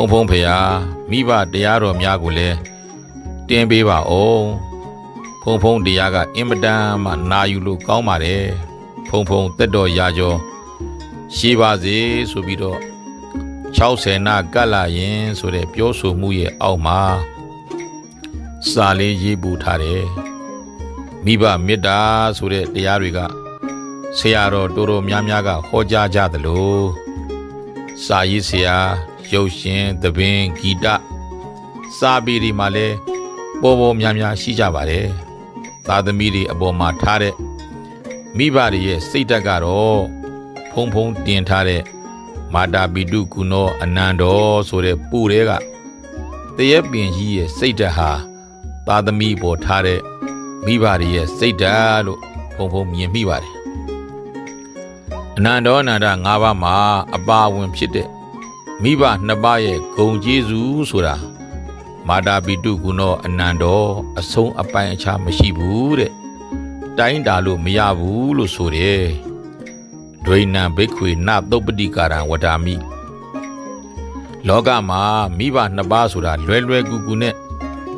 ုံဖုံဖေဟာမိဘတရားတော်များကိုလည်းတင်ပေးပါအောင်ဖုံဖုံတရားကအင်မတန်မှနာယူလို့ကောင်းပါတယ်ဖုံဖုံတက်တော်ရာကျော်ရှိပါစေဆိုပြီးတော့60နာကတ်လာရင်ဆိုတဲ့ပြောဆိုမှုရဲ့အောက်မှာစာလေးရေးပူထားတယ်မိဘမေတ္တာဆိုတဲ့တရားတွေကဆရာတော်တော်တော်များများကဟောကြားကြသလိုစာရေးဆရာ ရုပ်ရှင်သဘင်ဂီတစာပေတွေမှာလည်းပေါ်ပေါ်များများရှိကြပါတယ်သာသမီတွေအပေါ်မှာထားတဲ့မိဘတွေရဲ့စိတ်ဓာတ်ကတော့ဖုံဖုံတင်ထားတဲ့မာတာပိတုကုနောအနန္တောဆိုတဲ့ပူတွေကတရက်ပင်ကြီးရဲ့စိတ်ဓာတ်ဟာသာသမီပေါ်ထားတဲ့မိဘတွေရဲ့စိတ်ဓာတ်လို့ဖုံဖုံမြင်မိပါတယ်အနန္တောအနန္တ၅ပါးမှာအပါအဝင်ဖြစ်တဲ့ မိဘနှစ်ပါးရဲ့ဂုံကျေးဇူးဆိုတာမာတာပိတုကုနောအနန္တောအဆုံးအပိုင်အခြားမရှိဘူးတဲ့တိုင်းတာလို့မရဘူးလို့ဆိုတယ်ဒွိဏံဘိက္ခွေနသုပ္ပတိကာရံဝဒာမိလောကမှာမိဘနှစ်ပါးဆိုတာလွယ်လွယ်ကူကူနဲ့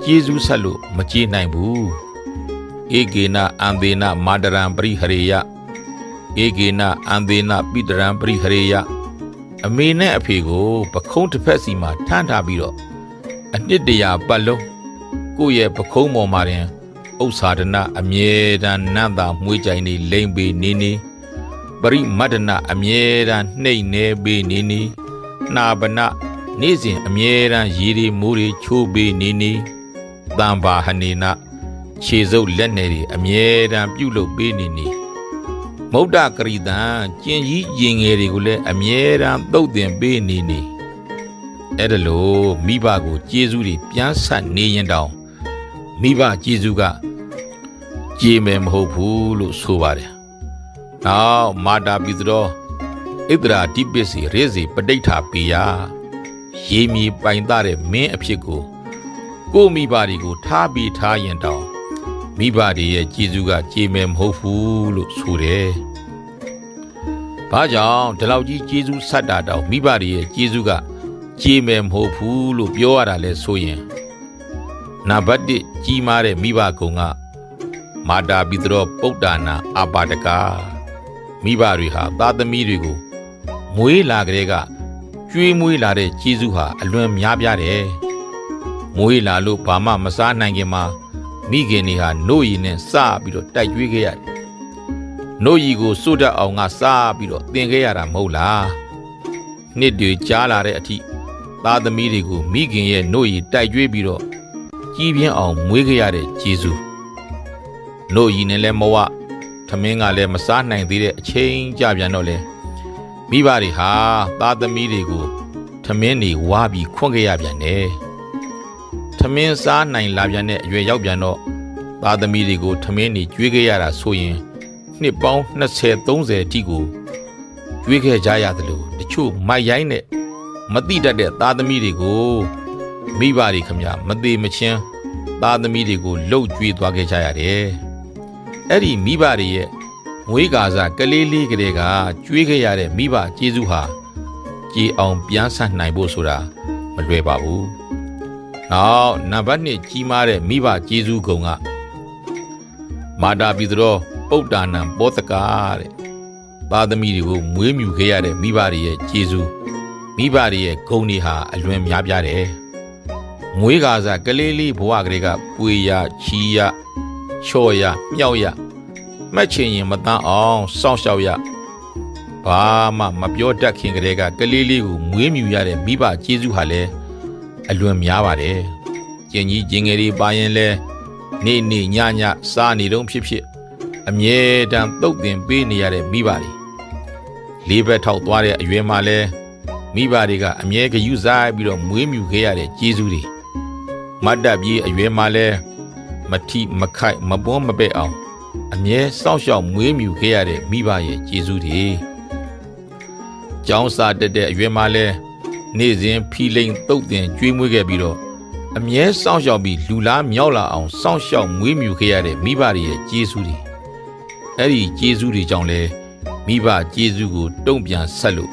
ကျေးဇူးဆက်လို့မကြေနိုင်ဘူးဧကေနအန္တေနမာတရံပရိဟရေယဧကေနအန္တေနပိတရံပရိဟရေယ အမေနဲ့အဖေကိုပခုံးတစ်ဖက်စီမှာထမ်းထားပြီးတော့အနှစ်တရာပတ်လုံးကိုယ့်ရဲ့ပခုံးပေါ်မှာတင်ဥစ္စာဒနာအမြဲတမ်းနတ်သာမွေးကြိုင်နေလိမ့်ပေနေနေပရိမတ္တနာအမြဲတမ်းနှိမ့်နေပေနေနေနာဘနာနေ့စဉ်အမြဲတမ်းရေဒီမိုးတွေချိုးပေနေနေတံပါဟနေနာခြေစုပ်လက်နယ်တွေအမြဲတမ်းပြုတ်လုပ်ပေးနေနေ မုဒ္ဒကရိတံကျင်ကြီးရင်ငယ်တွေကိုလည်းအမြဲတမ်းသုတ်တင်ပေးနေနေအဲ့ဒါလို့မိဘကိုကျေးဇူးတွေပြန်ဆက်နေရင်တောင်မိဘကျေးဇူးကကြေမယ်မဟုတ်ဘူးလို့ဆိုပါတယ်။နောက်မာတာပိသရောဣဒရာတိပစ္စီရေစီပဋိဋ္ဌာပိယရေမီပိုင်တဲ့မင်းအဖြစ်ကိုကိုမိဘတွေကိုထားပြီးထားရင်တောင် မိဘတွေရဲ့ကျေးဇူးကကြေမယ်မဟုတ်ဘူးလို့ဆိုတယ်။ဘာကြောင့်ဒီလောက်ကြီးကျေးဇူးဆက်တာတောင်မိဘတွေရဲ့ကျေးဇူးကကြေမယ်မဟုတ်ဘူးလို့ပြောရတာလဲဆိုရင်နံပါတ်1ကြီးမားတဲ့မိဘကုံကမာတာပိတရောပုဒ္ဒါနာအာပါတကာမိဘတွေဟာသားသမီးတွေကိုမွေးလာကလေးကကျွေးမွေးလာတဲ့ကျေးဇူးဟာအလွန်များပြားတယ်။မွေးလာလို့ဘာမှမစားနိုင်ခင်မှာ မိခင်တွေဟာနှုတ်ရည်နဲ့စပြီးတော့တိုက်ကြွေးခဲ့ရတယ်။နှုတ်ရည်ကိုစွတ်တတ်အောင်ကစားပြီးတော့သင်ခဲ့ရတာမဟုတ်လား။နှစ်တွေကြားလာတဲ့အထိသားသမီးတွေကိုမိခင်ရဲ့နှုတ်ရည်တိုက်ကြွေးပြီးတော့ကြီးပြင်းအောင်မွေးခဲ့ရတဲ့ကျေးဇူး။နှုတ်ရည်နဲ့လည်းမဝထမင်းကလည်းမစားနိုင်သေးတဲ့အချိန်ကြပြန်တော့လေမိဘတွေဟာသားသမီးတွေကိုထမင်းတွေဝါပြီးခွန့်ခဲ့ရပြန်တယ် ထမင်းစားနိုင်လာပြန်တဲ့အရွယ်ရောက်ပြန်တော့သားသမီးတွေကိုထမင်းတွေကျွေးခဲ့ရတာဆိုရင်နှစ်ပေါင်း20 30အထိကိုကျွေးခဲ့ကြရတယ်လို့တချို့မိုက်ရိုင်းတဲ့မတိတတ်တဲ့သားသမီးတွေကိုမိဘတွေခမမသေးမချင်းသားသမီးတွေကိုလှုပ်ကြွေးသွားခဲ့ကြရတယ်အဲ့ဒီမိဘတွေရဲ့မွေးကာစားကလေးလေးကလေးကကျွေးခဲ့ရတဲ့မိဘကျေးဇူးဟာကြည်အောင်ပြန်ဆန့်နိုင်ဖို့ဆိုတာမလွယ်ပါဘူး။ နောက်နံပါတ်1ကြီးမားတဲ့မိဘကျေးဇူးကုံကမာတာပိသရောပုဒ္ဒါနံပောတကာတဲ့။သားသမီးတွေကိုမွေးမြူခဲ့ရတဲ့မိဘတွေရဲ့ကျေးဇူးမိဘတွေရဲ့ဂုဏ်တွေဟာအလွန်များပြားတယ်။မွေးကာစားကလေးလေးဘဝကလေးကပွေရချီရချော့ရမြောက်ရမှတ်ချင်ရင်မတန်းအောင်စောင့်ရှောက်ရဘာမှမပြောတတ်ခင်ကလေးကကလေးလေးကိုမွေးမြူရတဲ့မိဘကျေးဇူးဟာလည်း အလွန်များပါတယ်ကျင်ကြီးကျင်ငယ်တွေပါရင်လဲနေ့နေ့ညညစားနေတော့ဖြစ်ဖြစ်အမြဲတမ်းတုတ်တင်ပေးနေရတဲ့မိဘတွေလေးဘက်ထောက်သွားတဲ့အရွယ်မှာလဲမိဘတွေကအမြဲဂရုစိုက်ပြီးတော့မွေးမြူခဲ့ရတဲ့ကျေးဇူးတွေမတ်တပ်ပြေးအရွယ်မှာလဲမထီမခိုက်မပွန်းမပဲ့အောင်အမြဲစောင့်ရှောက်မွေးမြူခဲ့ရတဲ့မိဘရဲ့ကျေးဇူးတွေကျောင်းစာတက်တဲ့အရွယ်မှာလဲ နေ့စဉ်ဖီလိန်တုတ်တင်ကျွေးမွေးခဲ့ပြီးတော့အမြဲစောင့်ရှောက်ပြီးလူလားမြောက်လာအောင်စောင့်ရှောက်မွေးမြူခဲ့ရတဲ့မိဘတွေရဲ့ကျေးဇူးတွေအဲ့ဒီကျေးဇူးတွေကြောင့်လဲမိဘကျေးဇူးကိုတုံ့ပြန်ဆက်လို့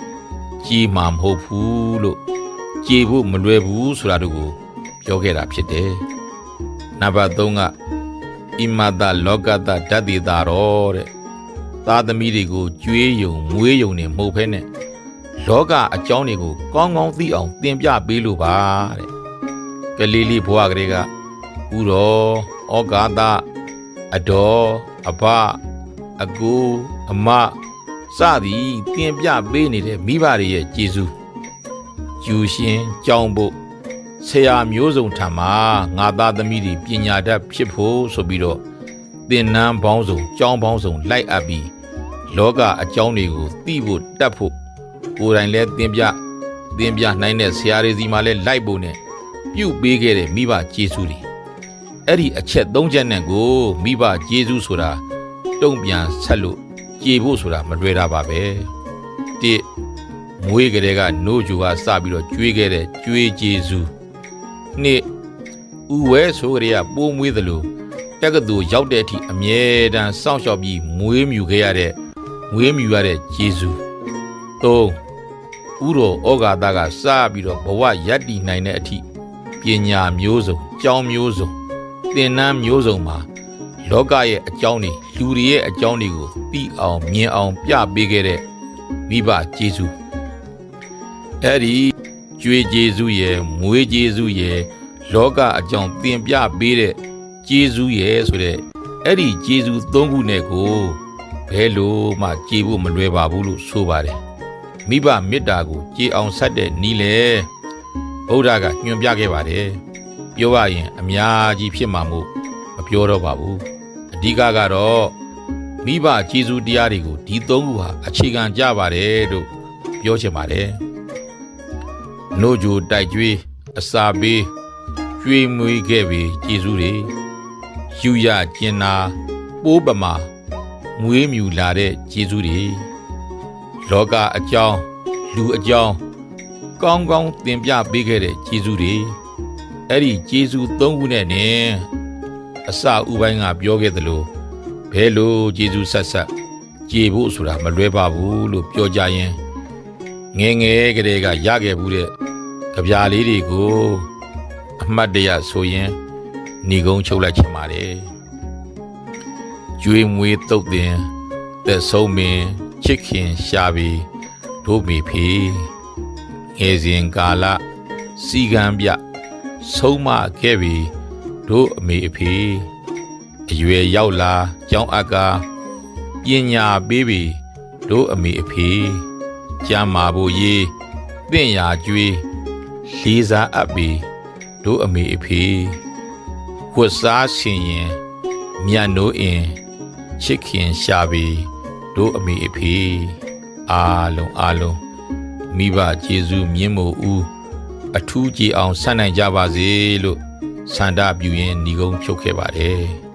ကြီးမှာမဟုတ်ဘူးလို့ကြေဖို့မလွယ်ဘူးဆိုတာတို့ကိုပြောခဲ့တာဖြစ်တယ်နံပါတ်3ကဣမတလောကတဓာတ်တိတာရောတဲ့သားသမီးတွေကိုကြွေးယုံမွေးယုံနေမဟုတ်ဖဲနဲ့ လောကအကြောင်းတွေကိုကောင်းကောင်းသိအောင်သင်ပြပေးလို့ပါတဲ့ကလေးလေးဘွားကလေးကဥတော်ဩကာသအတော်အဘအကူအမစသည်သင်ပြပေးနေတဲ့မိဘတွေရဲ့ကျေးဇူးကျူရှင်ကြောင်းဖို့ဆရာမျိုးစုံထံမှာငါသားသမီးတွေပညာတတ်ဖြစ်ဖို့ဆိုပြီးတော့သင်္นานပေါင်းစုံကြောင်းပေါင်းစုံလိုက်အပ်ပြီးလောကအကြောင်းတွေကိုသိဖို့တတ်ဖို့ ကိုယ်တိုင်လည်းသင်ပြသင်ပြနိုင်တဲ့ဆရာတွေစီမှာလည်းလိုက်ဖို့နဲ့ပြုတ်ပေးခဲ့တဲ့မိဘကျေးဇူးတွေအဲ့ဒီအချက်၃ချက်နဲ့ကိုမိဘကျေးဇူးဆိုတာတုံ့ပြန်ဆက်လို့ကြေဖို့ဆိုတာမလွယ်တာပါပဲတိမွေးကလေးကနိုးဂျူကစပြီးတော့ကျွေးခဲ့တဲ့ကျွေးကျေးဇူးနှစ်ဥဝဲဆိုကလေးကပိုးမွေးသလိုတက္ကသိုလ်ရောက်တဲ့အထိအမြဲတမ်းစောင့်ရှောက်ပြီးမွေးမြူခဲ့ရတဲ့မွေးမြူရတဲ့ကျေးဇူးသုံး ဥရောဩဃာတကစပြီးတော့ဘဝရပ်တည်နိုင်တဲ့အထိပညာမျိုးစုံကြောင်းမျိုးစုံသင်တန်းမျိုးစုံမှာလောကရဲ့အကြောင်းတွေလူတွေရဲ့အကြောင်းတွေကိုသိအောင်မြင်အောင်ပြပေးခဲ့တဲ့မိဘကျေးဇူးအဲ့ဒီကျွေးကျေးဇူးရဲ့မွေးကျေးဇူးရဲ့လောကအကြောင်းသင်ပြပေးတဲ့ကျေးဇူးရဲ့ဆိုတဲ့အဲ့ဒီကျေးဇူးသုံးခုနဲ့ကိုဘယ်လိုမှကြည်ဖို့မလွယ်ပါဘူးလို့ဆိုပါတယ် မိဘမေတ္တာကိုကြည်အောင်ဆက်တဲ့နီးလေဗုဒ္ဓကညွှန်ပြခဲ့ပါတယ်ပြောရရင်အများကြီးဖြစ်မှာမို့မပြောတော့ပါဘူးအဓိကကတော့မိဘကျေးဇူးတရားတွေကိုဒီသုံးခုဟာအခြေခံကြပါတယ်လို့ပြောချင်ပါတယ်။နို့ဂျိုတိုက်ကျွေးအစာပေးကျွေးမွေးခဲ့ပြီးကျေးဇူးတွေယူရကျင်နာပိုးပမာမွေးမြူလာတဲ့ကျေးဇူးတွေ လောကအကြောင်းလူအကြောင်းကောင်းကောင်းသင်ပြပေးခဲ့တဲ့ကျေးဇူးတွေအဲ့ဒီကျေးဇူးသုံးခုနဲ့နင်အစဥပိုင်းကပြောခဲ့သလိုဘဲလိုကျေးဇူးဆက်ဆက်ကြေဖို့ဆိုတာမလွဲပါဘူးလို့ပြောကြရင်ငယ်ငယ်ကလေးကရခဲ့ဘူးတဲ့ကြပြာလေးတွေကိုအမှတ်တရဆိုရင်ဏီကုန်းချုပ်လိုက်ချင်ပါတယ်ကျွေးမွေးတုတ်တင်သက်ဆုံးမင်း ချစ်ခင်ရှာပြီးဒို့မိဖေငယ်စဉ်ကာလစီကံပြဆုံးမခဲ့ပြီးဒို့အမေအဖေအရွယ်ရောက်လာကျောင်းအပ်ကာပညာပေးပြီးဒို့အမေအဖေကျမ်းမာဖို့ရေးတင့်ရာကျွေးလေးစားအပ်ပြီးဒို့အမေအဖေဝတ်စားရှင်ရင်မြတ်နိုးအင်ချစ်ခင်ရှာပြီး ဒို့အမေအဖေအားလုံးအားလုံးမိဘကျေးဇူးမြင့်မို့ဦးအထူးကြည်အောင်ဆက်နိုင်ကြပါစေလို့ဆန္ဒပြုရင်းညီကုန်းချုပ်ခဲ့ပါတယ်